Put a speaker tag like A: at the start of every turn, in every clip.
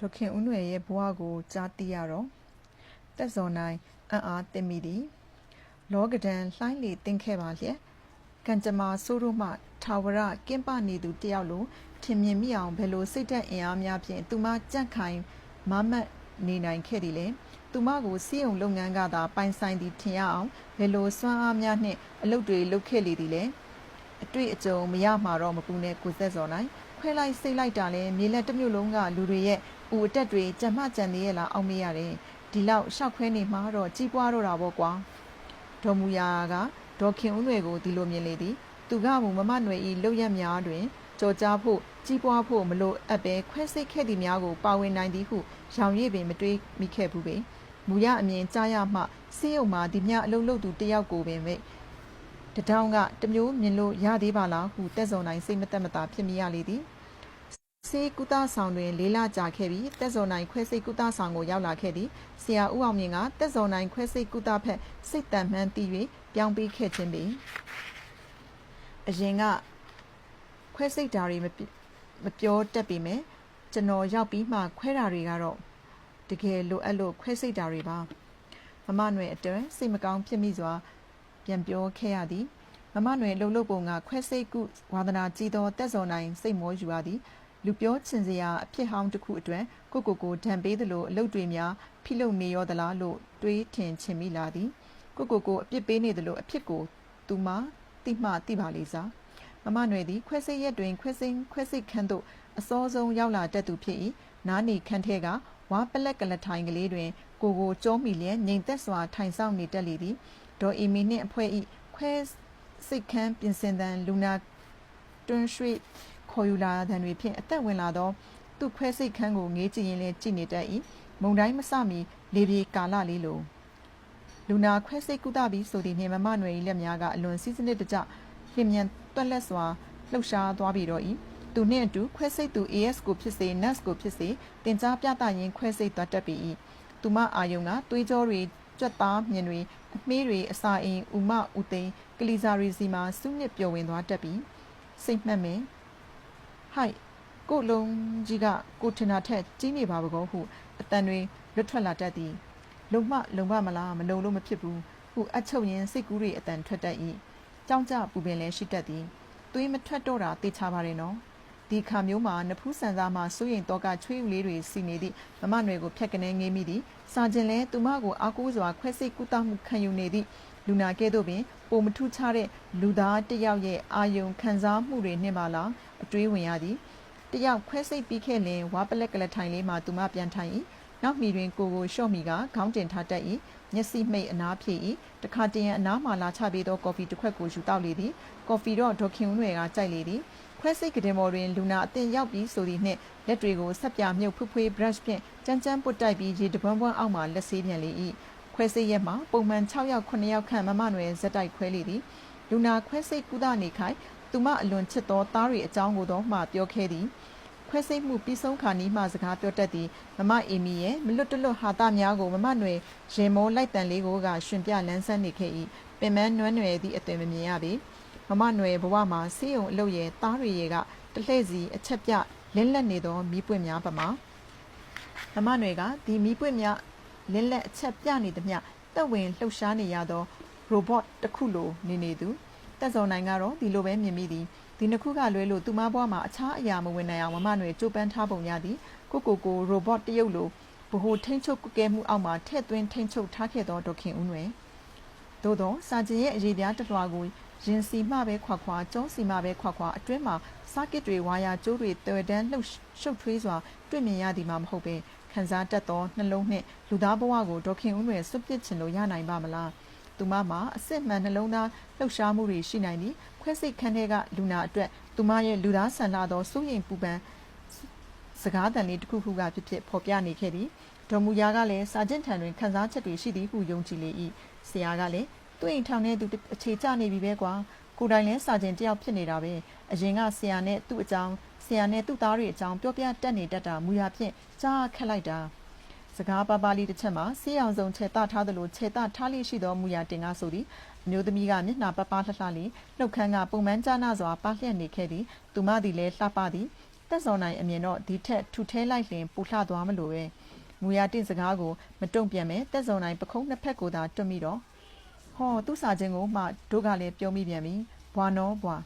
A: ဒေါက်ခင်ဦးနွယ်ရဲ့ဘဝကိုကြားသိရတော့တက်ဇော်နိုင်အံ့အားသင့်မိသည်လောကဒန်လှိုင်းလေတင်းခဲ့ပါလျက်ကံကြမ္မာဆိုးတို့မှထာဝရကင်းပနေသူတယောက်လိုထင်မြင်မိအောင်ဘယ်လိုစိတ်ဓာတ်အင်အားများဖြင့်သူမကြန့်ခိုင်မမတ်နေနိုင်ခဲ့သည်လဲသူမကိုစီးုံလုပ်ငန်းကသာပိုင်ဆိုင်သည်ထင်ရအောင်ဘယ်လိုစွမ်းအားများနှင့်အလုပ်တွေလုပ်ခဲ့လေသည်လဲအတွေ့အကြုံမရမှာတော့မပူနဲ့ကိုဆက်စော်နိုင် ခွဲလိုက်စိတ်လိုက်တာလဲမြေလက်တစ်မျိုးလုံးကလူတွေရဲ့ဦးအတက်တွေကြံ့မှကြံသေးရဲ့လားအောင်မေးရတယ်ဒီလောက်ရှောက်ခွဲနေမှာတော့ကြီးပွားတော့တာပေါ့ကွာဒေါ်မူယာကဒေါ်ခင်ဦးနွယ်ကိုဒီလိုမြင်လေသည်သူကမူမမနွယ်ဤလောက်ရက်များတွင်ကြော်ကြားဖို့ကြီးပွားဖို့မလို့အပ်ပဲခွဲစိတ်ခဲ့သည်များကိုပါဝင်နိုင်သည်ဟုရောင်ရည်ပင်မတွေးမိခဲ့ဘူးပေမူရအမြင်ကြားရမှစေးရုံမှာဒီမြအလုံးလုံးသူတယောက်ကိုပင်ပဲတထောင်ကတမျိုးမြင်လို့ရသေးပါလားဟုတက်စုံနိုင်စိတ်မသက်မသာဖြစ်မိရလေသည် စေကုသဆောင်တွင်လေးလကြာခဲ့ပြီးတက်စုံနိုင်ခွဲစိတ်ကုသဆောင်ကိုရောက်လာခဲ့သည်ဆရာဦးအောင်မြင့်ကတက်စုံနိုင်ခွဲစိတ်ကုသဖက်စိတ်တန်မှန်းသိ၍ပြောင်းပေးခဲ့ခြင်းပင်အရင်ကခွဲစိတ်ဓာတွေမပြမပြောတတ်ပေမဲ့ကျွန်တော်ရောက်ပြီးမှခွဲတာတွေကတော့တကယ်လိုအပ်လို့ခွဲစိတ်တာတွေပါမမနွယ်အတွင်စိတ်မကောင်းဖြစ်မိစွာပြန်ပြောခဲ့ရသည်မမနွယ်လှုပ်လှုပ်ပုံကခွဲစိတ်ကုဝါသနာကြီးသောတက်စော်နိုင်စိတ်မောယူရသည် လူပြောချင်စရာအဖြစ်ဟောင်းတစ်ခုအတွင်ကိုကိုကိုဒဏ်ပေးသလိုအလုပ်တွေများဖိလုပ်နေရောသလားလို့တွေးထင်ချင်မိလာသည်ကိုကိုကိုအပြစ်ပေးနေသလိုအဖြစ်ကိုသူမတိမှတိပါလေစားမမနွယ်သည်ခွဲစိတ်ရက်တွင်ခွဲစိတ်ခွဲစိတ်ခန်းသို့အစောဆုံးရောက်လာတတ်သူဖြစ်၏နားနေခန်းထဲကဝါပလက်ကလထိုင်ကလေးတွင် ကိုကိုကျုံးမိလျက်ငိမ်သက်စွာထိုင်ဆောင်နေတတ်လေသည်ဒေါ်အီမီနှင့်အဖွဲဤခွဲစိတ်ခန်းပြင်ဆင်တန်လူနာတွန်းရွှေ့ ခေါ်ယူလာတဲ့တွေဖြင့်အသက်ဝင်လာသောသူ့ခွဲစိတ်ခန်းကိုငေးကြည့်ရင်လည်းကြည့်နေတတ်၏မုံတိုင်းမစမီလေပြေကာလလေးလိုလူနာခွဲစိတ်ကုသပြီးဆိုသည်နှင့်မမနွယ်၏လက်များကအလွန်စီးစနစ်တကျလျင်မြန်တွက်လက်စွာလှုပ်ရှားသွားပြီးတော့၏သူနှင့်အတူခွဲစိတ်သူ AS ကိုဖြစ်စေ NAS ကိုဖြစ်စေတင် जा ပြသရင်းခွဲစိတ်သွားတတ်ပြီ၏သူမအာယုံကသွေးကြောတွေကြွက်သားမြင်တွေအမေးတွေအစာအိမ်ဥမဥသိန်းကလီဇာရီစီမှာစုနစ်ပျော်ဝင်သွားတတ်ပြီစိတ်မှတ်မင် ဟိုက်ကိုလုံးကြီးကကိုထင်တာထက်ကြီးနေပါဘကောဟုအတန်တွေလွတ်ထွက်လာတတ်သည်လုံမလုံမမလားမလုံလို့မဖြစ်ဘူးဟုအချုပ်ရင်းစိတ်ကူးတွေအတန်ထွက်တတ်၏ကြောင်းကြပူပင်လည်းရှိတတ်သည်သွေးမထွက်တော့တာသိချပါတယ်နော်ဒီခါမျိုးမှာနဖူးဆန်စားမှစိုးရင်တော့ကချွေးဦးလေးတွေစီနေသည့်မမနွယ်ကိုဖြတ်ကနေငေးမိသည်စာကျင်လဲသူမကိုအားကိုးစွာခွဲစိတ်ကုသမှုခံယူနေသည့်လူနာကဲ့သို့ပင်ပုံမထူးခြားတဲ့လူသားတစ်ယောက်ရဲ့အာယုံခံစားမှုတွေနှင့်ပါလား အတွေးဝင်ရသည်တယောက်ခွဲစိတ်ပြီးခဲ့လင်ဝါပလက်ကလထိုင်လေးမှာသူမပြန်ထိုင်၏နောက်မီတွင်ကိုကိုရှော့မီကခေါင်းတင်ထားတတ်၏မျက်စိမိတ်အနားဖြည့်၏တခါတရံအနားမှလာချပေးသောကော်ဖီတစ်ခွက်ကိုယူတောက်လေသည်ကော်ဖီတော့ဒေါခင်ဦးနွယ်ကကြိုက်လေသည်ခွဲစိတ်ကတင်မော်တွင်လူနာအတင်ရောက်ပြီးဆိုသည်နှင့်လက်တွေကိုဆက်ပြမြုပ်ဖွဖွေး brush ဖြင့်ကြမ်းကြမ်းပုတ်တိုက်ပြီးရေတပွန်းပွန်းအောက်မှလက်ဆေးပြန်လေ၏ခွဲစိတ်ရက်မှာပုံမှန်6ယောက်9ယောက်ခန့်မမနွယ်ဇက်တိုက်ခွဲလေသည်လူနာခွဲစိတ်ကုသနေခိုင် သူမအလွန်ချစ်သောသားတွေအကြောင်းကိုတော့မှပြောခဲ့သည်ခွဲစိတ်မှုပြီးဆုံးခါနီးမှစကားပြောတတ်သည်မမအေမီရဲ့မလွတ်တလွတ်ဟာတာများကိုမမနွယ်ရင်မိုးလိုက်တန်လေးကိုကရှင်ပြလန်းဆန်းနေခဲ့၏ပင်မနွမ်းနွယ်သည့်အသွင်မမြင်ရပေမမနွယ်ဘဝမှာဆေးရုံအလုပ်ရဲ့သားတွေရဲ့ကတလှည့်စီအချက်ပြလင်းလက်နေသောမီးပွင့်များပမာမမနွယ်ကဒီမီးပွင့်များလင်းလက်အချက်ပြနေသည်မြတက်ဝင်လှုပ်ရှားနေရသော robot တစ်ခုလိုနေနေသူ တက်စော်နိုင်ကတော့ဒီလိုပဲမြင်မိသည်ဒီနှစ်ခုကလွဲလို့သူမဘွားမှာအခြားအရာမဝင်နိုင်အောင်မမနွယ်ကြိုးပမ်းထားပုံရသည်ကိုကိုကို robot တရုပ်လိုဘဟုထိန်ချုပ်ကဲမှုအောက်မှာထည့်သွင်းထိန်ချုပ်ထားခဲ့သောဒေါခင်ဦးနွယ်သို့သောစာကျင်ရဲ့အရေးပြားတလွှာကိုရင်စီမှပဲခွာခွာကျုံးစီမှပဲခွာခွာအတွင်းမှာစာကစ်တွေဝါယာကျိုးတွေတွယ်တန်းလှုပ်ရှုပ်ထွေးစွာတွေ့မြင်ရသည်မှာမဟုတ်ပဲခံစားတတ်သောနှလုံးနှင့်လူသားဘဝကိုဒေါခင်ဦးနွယ်စွန့်ပစ်ချင်လို့ရနိုင်ပါမလား သူမမှာအစစ်မှန်နှလုံးသားလှုပ်ရှားမှုတွေရှိနိုင်သည်ခွဲစိတ်ခန်းထဲကလူနာအတွက်သူမရဲ့လူသားဆန်လာသောစိုးရိမ်ပူပန်စကားတန်လေးတစ်ခုခုကဖြစ်ဖြစ်ဖော်ပြနေခဲ့သည်ဒေါ်မူယာကလည်းစာကျင့်ထံတွင်ခန်းစားချက်တွေရှိသည်ဟုယုံကြည်လေ၏ဆရာကလည်းသူ့အိမ်ထောင်ထဲသူအခြေချနေပြီပဲကွာကိုတိုင်လဲစာကျင်တယောက်ဖြစ်နေတာပဲအရင်ကဆရာနဲ့သူ့အကြောင်းဆရာနဲ့သူ့သားတွေအကြောင်းပြောပြတတ်နေတတ်တာမူရဖြင့်ကြားခက်လိုက်တာ စကားပါပါလေးတစ်ချက်မှာဆေးရောင်စုံခြေတထားသလိုခြေတထားလိရှိသောမူရတင်ကားဆိုသည်အမျိုးသမီးကမျက်နှာပပလှလှလေးနှုတ်ခမ်းကပုံမှန်ကြားနာစွာပါလျက်နေခဲ့သည်သူမသည်လည်းလှပသည်တက်စော်နိုင်အမြင်တော့ဒီထက်ထူထဲလိုက်လျင်ပူလှသွားမလို့ပဲမူရတင့်စကားကိုမတုံ့ပြန်မဲတက်စော်နိုင်ပခုံးနှစ်ဖက်ကိုသာတွတ်မိတော့ဟောသူ့စာချင်းကိုမှတို့ကလည်းပြောမိပြန်ပြီဘွာနောဘွာ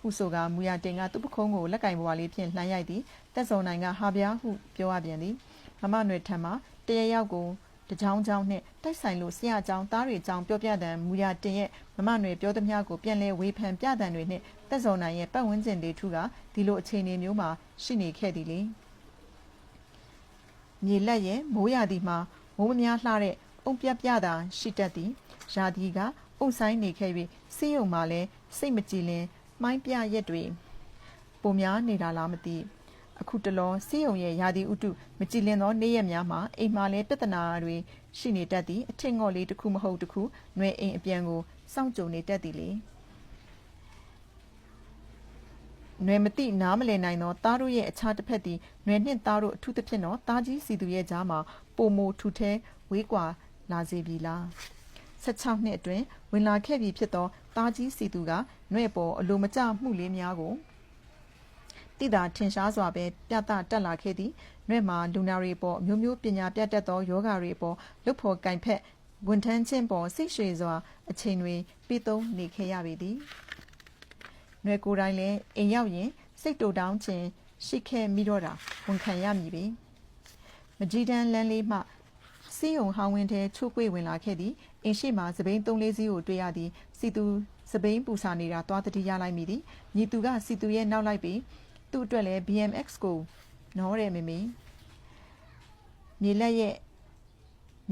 A: ဟုဆိုကမူရတင်ကသူ့ပခုံးကိုလက်ကင်ဘွာလေးဖြင့်လှမ်းရိုက်သည်တက်စော်နိုင်ကဟာဗျာဟုပြောရပြန်သည် မမနွယ်ထံမှတရရောက်ကိုတကြောင်ကြောင်နှင့်တိုက်ဆိုင်လို့ဆရာအကြောင်းသားတွေအကြောင်းပြောပြတဲ့မူရတင်ရဲ့မမနွယ်ပြောသမျှကိုပြန်လဲဝေဖန်ပြတဲ့တွေနှင့်တက်စော်နိုင်ရဲ့ပတ်ဝန်းကျင်တွေထူကဒီလိုအခြေအနေမျိုးမှာရှိနေခဲ့သည်လေမြေလက်ရဲ့မိုးရသည်မှာမိုးမများလှတဲ့အုံပြက်ပြတာရှိတတ်သည်ရာသီကအုပ်ဆိုင်နေခဲ့၍စေးရုံမှာလဲစိတ်မကြည်လင်မှိုင်းပြရက်တွေပုံများနေတာလားမသိ အခုတလောစေးရုံရဲ့ရာသီဥတုမကြည်လင်သောနေ့ရက်များမှာအိမ်မှာလဲပြဿနာတွေရှိနေတတ်သည်အထင်ငေါ်လေးတစ်ခုမဟုတ်တစ်ခုຫນွေအိမ်အပြန်ကိုစောင့်ကြုံနေတတ်သည်လေနွယ်မတိနားမလည်နိုင်သောသားတို့ရဲ့အခြားတစ်ဖက်သည်နွယ်နှင့်သားတို့အထူးသဖြင့်တော့သားကြီးစီသူရဲ့ကြားမှာပုံမထူထဲဝေးကွာလာစေပြီလား16နှစ်အတွင်းဝင်လာခဲ့ပြီဖြစ်သောသားကြီးစီသူကနွဲ့ပေါ်အလိုမကျမှုလေးများကို တိတာထင်ရှားစွာပဲပြသတက်လာခဲ့သည်နွဲ့မှာလူနာတွေပေါ်မျိုးမျိုးပညာပြတ်တတ်သောယောဂါတွေပေါ်လုတ်ဖို့ကင်ဖက်ဝန်ထမ်းချင်းပေါ်စိတ်ရွှေစွာအချိန်တွေပြီးသုံးနေခဲ့ရပေသည်နွယ်ကိုယ်တိုင်လည်းအိမ်ရောက်ရင်စိတ်တူတောင်းခြင်းရှိခဲ့မိတော့တာဝန်ခံရမည်ပဲမကြီးတန်းလမ်းလေးမှစီးုံဟောင်းဝင်းထဲချိုးကွေ့ဝင်လာခဲ့သည်အင်းရှိမှစပိန်သုံးလေးစီးကိုတွေ့ရသည်စီသူစပိန်ပူစာနေတာသွားတတိရလိုက်မိသည်ညီသူကစီသူရဲ့နောက်လိုက်ပြီး သူ့အတွက်လည်း BMX ကိုနော်တယ်မေမေမြေလက်ရဲ့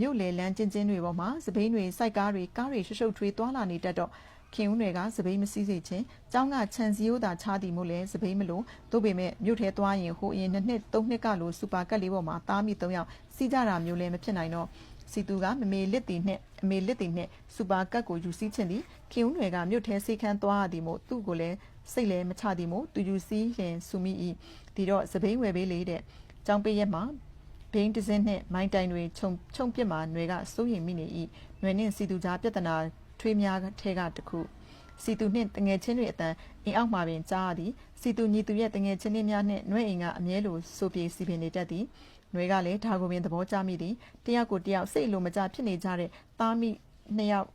A: မြို့လေလန်းကျင်းကျင်းတွေပေါ်မှာစပိန်တွေစိုက်ကားတွေကားတွေရှုပ်ရှုပ်ထွေးသွားလာနေတတ်တော့ခင်ဦးတွေကစပိန်မစည်းစေခြင်း။ကျောင်းကခြံစည်းရိုးသာချားသည်မို့လဲစပိန်မလို့။သို့ပေမဲ့မြို့ထဲသွားရင်ဟိုအရင်နှစ်နှစ်သုံးနှစ်ကလိုစူပါကတ်လေးပေါ်မှာသားမိသုံးယောက်စီးကြတာမျိုးလဲမဖြစ်နိုင်တော့စီတူကမမေလစ်တီနှင့်အမေလစ်တီနှင့်စူပါကတ်ကိုယူစည်းခြင်းသည်ခင်ဦးတွေကမြို့ထဲစိတ်ခမ်းသွားရသည်မို့သူ့ကိုလည်း စိတ်လည်းမချသည်မို့သူယူစည်းလျင်စူမိ၏ဒီတော့စပိန်ဝယ်ပေးလေတဲ့။ကျောင်းပေးရက်မှာဘိန်းတစင်းနှင့်မိုင်းတိုင်တွေခြုံခြုံပစ်မှာຫນွေကစိုးရိမ်မိနေ၏ຫນွေနှင့်စီတူကြားပြဿနာထွေးများထဲကတစ်ခုစီတူနှင့်တငယ်ချင်းတွေအတန်အိမ်အောက်မှာပင်ကြားရသည်စီတူညီတူရဲ့တငယ်ချင်းလေးများနှင့်နှွဲအိမ်ကအမြဲလိုဆိုပြေစီပင်နေတတ်သည်နှွဲကလည်းဒါကိုပင်သဘောကျမိသည်တယောက်ကိုတယောက်စိတ်လိုမကျဖြစ်နေကြတဲ့သားမိနှစ်ယောက်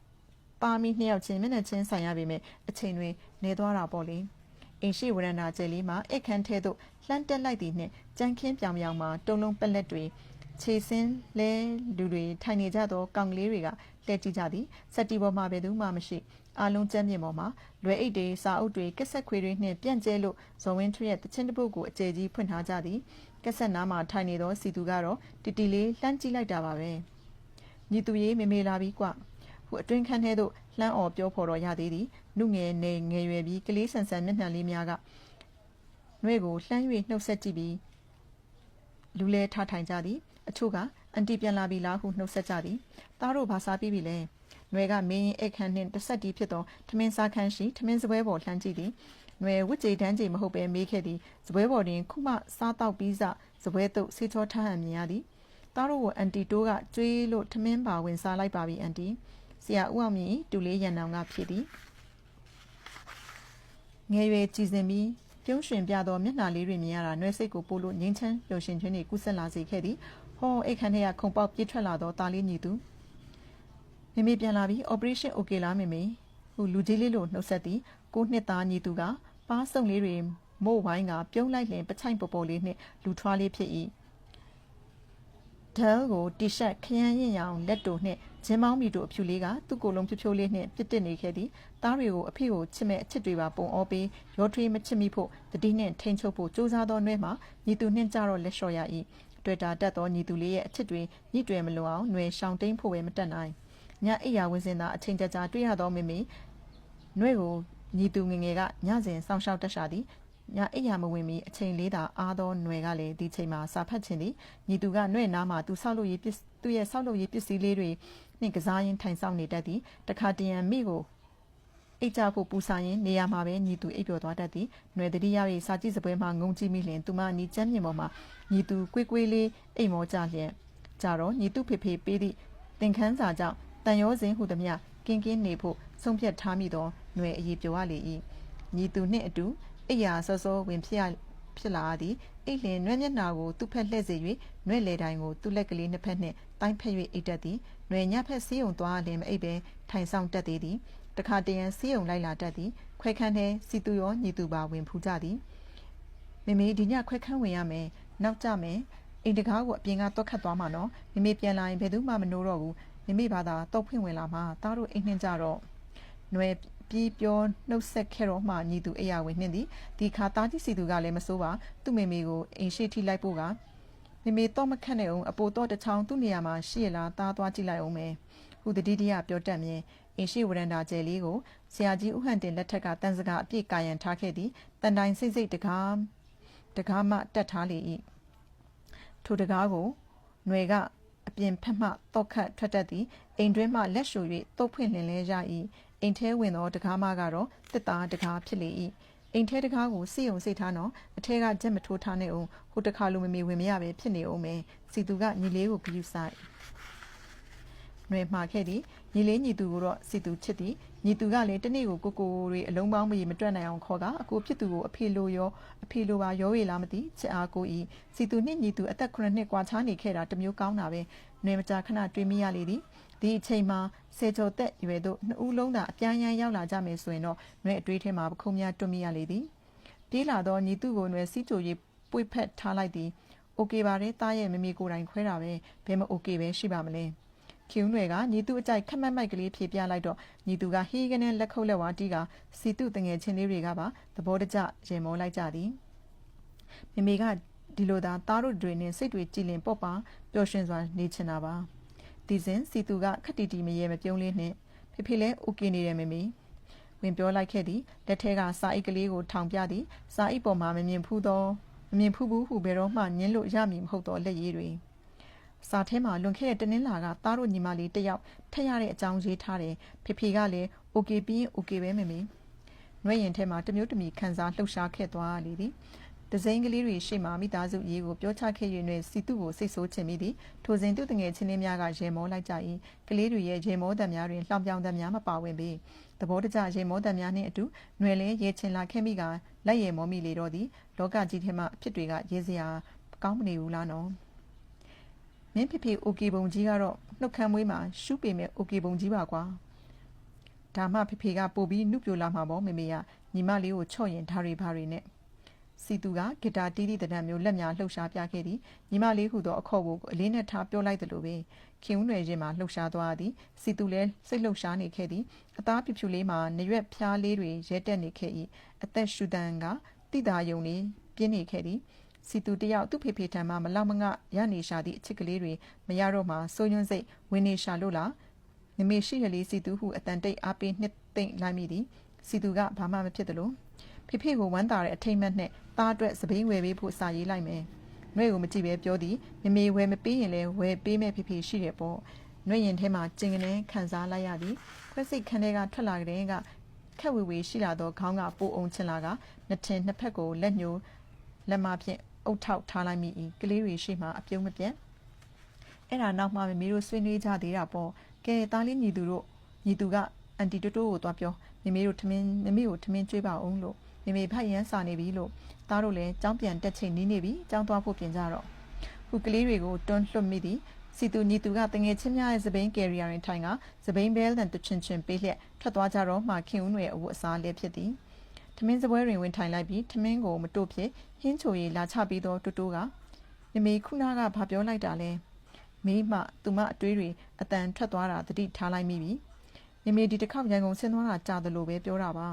A: ပါမီနှစ်ယောက်ချင်းမျက်နှာချင်းဆိုင်ရပေမဲ့အချိန်တွေနေသွားတာပေါ့လေအိမ်ရှိဝရဏာကျဲလေးမှာအိတ်ခမ်းထဲသို့လှမ်းတက်လိုက်သည်နှင့်ကြမ်းခင်းပြောင်ပြောင်မှာတုံလုံးပက်လက်တွေခြေစင်းလဲလူတွေထိုင်နေကြသောကောင်ကလေးတွေကလှည့်ကြည့်ကြသည်စက်တီပေါ်မှာဘယ်သူမှမရှိအားလုံးကျမ်းပြင်ပေါ်မှာလွယ်အိတ်တွေစာအုပ်တွေကက်ဆက်ခွေတွေနှင့်ပြန့်ကျဲလို့ဇော်ဝင်းထွရဲ့တချင်းတပုတ်ကိုအကျယ်ကြီးဖွင့်ထားကြသည်ကက်ဆက်နားမှာထိုင်နေသောစီသူကတော့တီတီလေးလှမ်းကြည့်လိုက်တာပါပဲညီသူရေးမေမေလာပြီကွ ဟိုအတွင်းခန်းထဲသို့လှမ်းអော်ပြောဖော်တော့ရသေးသည်နုငယ်နေငယ်ရွယ်ပြီးကလေးဆန်ဆန်မျက်နှာလေးများကနှွဲကိုလှမ်း၍နှုတ်ဆက်ကြည့်ပြီးလူလဲထားထိုင်ကြသည်အချို့ကအန်တီပြန်လာပြီလားဟုနှုတ်ဆက်ကြသည်သားတို့ဘာစားပြီးပြီလဲနွယ်ကမင်းရင်အိတ်ခမ်းနှင့်တစ်ဆက်တီးဖြစ်သောထမင်းစားခန်းရှိထမင်းစပွဲပေါ်လှမ်းကြည့်သည်နွယ်ဝစ်ကြေတန်းကြေမဟုတ်ပဲမေးခဲ့သည်စပွဲပေါ်တွင်ခုမှစားတော့ပြီးစစပွဲသို့ဆေးချောထားဟန်မြင်ရသည်သားတို့ကိုအန်တီတိုးကကျွေးလို့ထမင်းပါဝင်စားလိုက်ပါပြီအန်တီ ဆရာဦးအောင်မြင့်တူလေးရန်နောင်ကဖြစ်သည်ငယ်ရွယ်ကြည်စင်ပြီးပြုံးရွှင်ပြသောမျက်နှာလေးတွေမြင်ရတာနှွဲစိတ်ကိုပို့လို့ငင်းချမ်းပျော်ရွှင်ခြင်းတွေကူးဆက်လာစေခဲ့သည်ဟောအိတ်ခမ်းထဲကခုံပေါက်ပြေးထွက်လာသောသားလေးညီသူမေမေပြန်လာပြီ operation okay လားမေမေဟိုလူကြီးလေးလိုနှုတ်ဆက်သည်ကိုနှစ်သားညီသူကပါးစုံလေးတွေမို့ဝိုင်းကပြုံးလိုက်လင်ပချိုင်ပေါ်ပေါ်လေးနှင့်လူထွားလေးဖြစ်၏ဒဲလ်ကိုတီရှပ်ခရမ်းရင်ရောင်လက်တိုနှင့် ဂျင်းမောင်းမီတို့အဖြူလေးကသူ့ကိုယ်လုံးဖြိုးဖြိုးလေးနှင့်ပြစ်တက်နေခဲ့သည်သားတွေကိုအဖေကိုချစ်မဲ့အချစ်တွေပါပုံအောပေးရောထွေးမချစ်မိဖို့တတိနှင့်ထိန်ချုပ်ဖို့စူးစမ်းသောနှဲမှာညီသူနှင့်ကြတော့လက်လျှော့ရ၏တွေ့တာတက်သောညီသူလေးရဲ့အချစ်တွေညှိတွယ်မလွန်အောင်ຫນွေရှောင်တိန်ဖို့ပဲမတက်နိုင်ညအိယာဝင်းစင်သာအချိန်ကြာကြာတွေ့ရသောမိမိຫນွေကိုညီသူငငယ်ကညစဉ်စောင့်ရှောက်တက်ရှာသည်ညအိယာမဝင်မီအချိန်လေးသာအားသောຫນွေကလည်းဒီချိန်မှာစာဖတ်ခြင်းသည်ညီသူကຫນွေနားမှာသူဆောက်လို့ရေးပစ္စသူရဲ့ဆောက်လို့ရေးပစ္စည်းလေးတွေ နှင့်ကစားရင်းထိုင်ဆောင်နေတတ်သည်တခါတရံမိကိုအိတ်ကြဖို့ပူဆိုင်ရင်နေရာမှာပဲညီသူအိပ်ပျော်သွားတတ်သည်။နွယ်တတိယရဲ့စာကြည့်စပွဲမှာငုံကြည့်မိလျင်သူမအနီးချမ်းမြင်ပေါ်မှာညီသူကွေးကွေးလေးအိမ်မောကြလျက်ကြတော့ညီသူဖေဖေပေးသည့်သင်ခန်းစာကြောင့်တန်ရောစင်ဟုသည်မကင်းကင်းနေဖို့ဆုံးဖြတ်ထားမိသောနွယ်အေးပြောရလေ၏။ညီသူနှင့်အတူအိယာစောစောဝင်ဖြစ်ရဖြစ်လာသည် အိတ်လင်နွဲ့မျက်နှာကိုသူ့ဖက်လှည့်စေ၍နွဲ့လေတိုင်းကိုသူ့လက်ကလေးနှစ်ဖက်နှင့်တိုင်းဖက်၍အိတ်တက်သည်နွယ်ညဖက်စီးုံသွားလင်မအိတ်ပဲထိုင်ဆောင်တက်သေးသည်တခါတရံစီးုံလိုက်လာတတ်သည် ခွဲခန်းထဲစီသူရောညီသူပါဝင်ဖူးကြသည်မေမေဒီညခွဲခန်းဝင်ရမယ်နောက်ကြမယ်အိမ်တကားကိုအပြင်ကတွက်ခတ်သွားမှာနော်မေမေပြန်လာရင်ဘယ်သူမှမနိုးတော့ဘူးမေမေဘာသာတော့ဖွင့်ဝင်လာမှာသားတို့အိမ်နှင်းကြတော့နွယ် ပြီးပြောနှုတ်ဆက်ခဲ့တော့မှညီသူအိယာဝင်နှင်းသည်ဒီခါသားကြီးစီသူကလည်းမစိုးပါသူ့မေမေကိုအိမ်ရှိထိလိုက်ဖို့ကမေမေတော့မခတ်နဲ့အောင်အပိုတော့တစ်ချောင်းသူ့နေရာမှာရှိရလားသားသွားကြည့်လိုက်အောင်မယ်ဟူတတိတရပြောတတ်မြင်အိမ်ရှိဝရန်တာကျယ်လေးကိုဆရာကြီးဦးဟန်တင်လက်ထက်ကတန်စကားအပြည့်ကာယံထားခဲ့သည်တန်တိုင်းစိတ်စိတ်တကားတကားမှတက်ထားလေ၏ထိုတကားကိုຫນွေကအပြင်ဖက်မှတော့ခတ်ထွက်တတ်သည်အိမ်တွင်းမှလက်ရှူ၍တုတ်ဖွင့်လင်လဲရ၏ အိမ်ထဲဝင်သောတကားမကတော့တစ်သားတကားဖြစ်လေ၏အိမ်ထဲတကားကိုစိယုံစိတ်ထားနော်အထဲကကြက်မထိုးထားနဲ့အောင်ဟိုတခါလိုမမီဝင်မရပဲဖြစ်နေအောင်မယ်စီသူကညီလေးကိုဂရုစိုက်နှွယ်မှာခဲ့သည်ညီလေးညီသူကိုတော့စီသူချစ်သည်ညီသူကလည်းတနေ့ကိုကိုကိုတွေအလုံးပေါင်းမရေမတွက်နိုင်အောင်ခေါ်ကအကိုဖြစ်သူကိုအဖေလိုရောအဖေလိုပါရောရည်လားမသိချစ်အားကိုဤစီသူနှင့်ညီသူအသက်9နှစ်ကွာခြားနေခဲ့တာတမျိုးကောင်းတာပဲနှွယ်မကြာခဏတွေ့မိရလေသည် ဒီအချိန်မှာစေကျော်သက်ရွယ်တို့နှစ်ဦးလုံးသာအပြန်းရန်ရောက်လာကြမယ်ဆိုရင်တော့နှွဲအတွေးထဲမှာပခုံးများတွတ်မိရလေသည်ပြေးလာတော့ညီသူကိုနှွဲစီးကြိုရေးပွေဖက်ထားလိုက်သည်โอเคပါတယ်တားရဲ့မမီကိုယ်တိုင်ခွဲတာပဲဘယ်မโอเคပဲရှိပါမလဲကျူးနွယ်ကညီသူအကြိုက်ခက်မက်မိုက်ကလေးဖြေပြလိုက်တော့ညီသူကဟီးကနေလက်ခုပ်လက်ဝါတီးကစီတုတငယ်ချင်းလေးတွေကပါသဘောတကျရင်မောလိုက်ကြသည်မမေကဒီလိုသာသားတို့တွေနဲ့စိတ်တွေကြည်လင်ပေါ့ပါပျော်ရွှင်စွာနေချင်တာပါ ဒီစဉ်စီသူကခက်တီတီမရေမပြုံးလေးနှင့်ဖေဖေလည်းအိုကေနေတယ်မမေဝင်ပြောလိုက်ခဲ့သည်လက်ထဲကစာအိတ်ကလေးကိုထောင်ပြသည်စာအိတ်ပေါ်မှာမမြင်ဖူးသောမမြင်ဖူးဘူးဟုဘယ်တော့မှညင်းလို့ရမည်မဟုတ်သောလက်ရည်တွေစာထဲမှာလွန်ခဲ့တဲ့တနင်္လာကသားတို့ညီမလေးတယောက်ထက်ရတဲ့အကြောင်းရေးထားတယ်ဖေဖေကလည်းအိုကေပြီးအိုကေပဲမမေနှွဲ့ရင်ထဲမှာတမျိုးတမီခန်းစားလှုပ်ရှားခဲ့သွားလေသည် ဒဇိန်ကလေးတွေရှေ့မှမိသားစုရေးကိုပြောချခဲ့၍တွင်စီတုကိုစိတ်ဆိုးချင်မိသည်ထိုစဉ်သူတငယ်ချင်းလေးများကရေမောလိုက်ကြ၏ကလေးတွေရဲ့ရေမောတံများတွင်လှောင်ပြောင်တံများမပါဝင်ပေသဘောတကျရေမောတံများနှင့်အတူຫນွယ်လဲရေချင်လာခဲ့မိကလက်ရည်မောမိလေတော့သည်လောကကြီးထဲမှအဖြစ်တွေကရေးစရာကောင်းမနေဘူးလားနော်မင်းဖေဖေအိုကေပုံကြီးကတော့နှုတ်ခမ်းမွေးမှာရှူးပေမဲ့အိုကေပုံကြီးပါကွာဒါမှဖေဖေကပို့ပြီးနှုတ်ပြလာမှာပေါ့မေမေကညီမလေးကိုချော့ရင်ဓာရီဘာရီနဲ့ စီသူကဂီတာတီးတီးတဒံမျိုးလက်များလှုပ်ရှားပြခဲ့သည်ညီမလေးဟုသောအခေါ်ကိုအလေးနဲ့ထားပြောလိုက်သလိုပဲခင်ဦးနယ်ရင်မှာလှုပ်ရှားသွားသည်စီသူလည်းစိတ်လှုပ်ရှားနေခဲ့သည်အသားဖြူဖြူလေးမှာနရွက်ဖျားလေးတွေရဲတက်နေခဲ့၏အသက်ရှူတန်ကတိတာယုံလေးပြင်းနေခဲ့သည်စီသူတယောက်သူ့ဖေဖေထံမှမလောက်မငရနေရှာသည့်အချစ်ကလေးတွေမရတော့မှစိုးညွန်းစိတ်ဝင်နေရှာလို့လားမမေရှိရလေးစီသူဟုအတန်တိတ်အားပေးနှစ်သိမ့်လိုက်မိသည်စီသူကဘာမှမဖြစ်သလိုဖေဖေကိုဝမ်းသာတဲ့အထိတ်မှတ်နဲ့ သားအတွက်စပိန်ဝယ်ပေးဖို့စာရေးလိုက်မယ်။နှွဲကိုမကြည့်ပဲပြောသည်မမေဝယ်မပေးရင်လည်းဝယ်ပေးမဲ့ဖေဖေရှိတယ်ပေါ့။နှွဲရင်ထဲမှာကျင်ကနေခံစားလိုက်ရသည်။ခွက်စိတ်ခန်းထဲကထွက်လာတဲ့ကခက်ဝေဝေရှိလာသောခေါင်းကပိုအောင်ချင်လာကနှစ်ထင်နှစ်ဖက်ကိုလက်ညှိုးလက်မဖြင့်အုတ်ထောက်ထားလိုက်မိ၏ကလေးတွေရှိမှအပြုံးမပြတ်အဲ့ဒါနောက်မှမမေတို့ဆွေးနွေးကြသေးတာပေါ့ကဲသားလေးညီသူတို့ညီသူကအန်တီတိုတိုကိုသွားပြောမမေတို့ထမင်းမမေကိုထမင်းကျွေးပါအောင်လို့မေမေဖတ်ရန်စာနေပြီလို့ သားတို့လည်းကြောင်းပြန်တက်ချိန်နီးနေပြီကြောင်းသွားဖို့ပြင်ကြတော့ခုကလေးတွေကိုတွန်းလွှတ်မိသည်စီတူညီတူကတငယ်ချင်းများရဲ့သပင်းကယ်ရီယာတွင်ထိုင်ကသပင်းဘဲလန်တချင်ချင်ပေးလျက်ထွက်သွားကြတော့မှခင်ဦးနယ်အဝတ်အစားလေးဖြစ်သည်ထမင်းစပွဲတွင်ဝင်ထိုင်လိုက်ပြီးထမင်းကိုမတို့ဖြစ်ဟင်းချိုရီလာချပြီးတော့တူတူကမမေခုနကဘာပြောလိုက်တာလဲမိမသူမအတွေးတွေအတန်ထွက်သွားတာတတိထားလိုက်မိပြီမမေဒီတစ်ခေါက်ရန်ကုန်ဆင်းသွားတာကြာတယ်လို့ပဲပြောတာပါ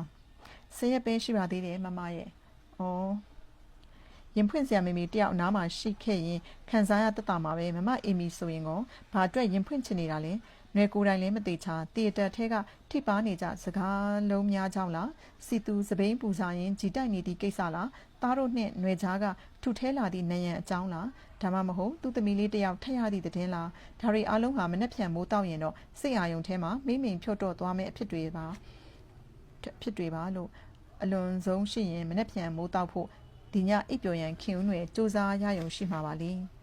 A: ဆင်းရက်ပဲရှိပါသေးတယ်မမရဲ့ဩ ရင်ဖွင့်စရာမေမေတယောက်နားမှာရှိခဲ့ရင်ခံစားရတတ်တာမှာပဲမမအေမီဆိုရင်ကောဘာအတွက်ရင်ဖွင့်ချင်နေတာလဲနွယ်ကိုယ်တိုင်လည်းမသေးချာတေတက်ထဲကထိပါနေကြစကားလုံးများကြောင်းလားစီသူစပိန်ပူစာရင်ကြည်တိုက်နေသည့်ကိစ္စလားသားတို့နှင့်နွယ်ကြားကထုထဲလာသည့်နယံအကြောင်းလားဒါမှမဟုတ်သူ့သမီးလေးတယောက်ထက်ရသည့်တဲ့င်းလားဒါတွေအလုံးဟာမနှက်ဖြန်မိုးတောက်ရင်တော့စိတ်အာယုံထဲမှာမိမိန်ဖြုတ်တော့သွားမယ့်အဖြစ်တွေပါဖြစ်တွေပါလို့အလွန်ဆုံးရှိရင်မနှက်ဖြန်မိုးတောက်ဖို့ ဒီညအိပ်ပျော်ရန်ခင်ဦးတွေစူးစမ်းရယုံရှိမှာပါလေ။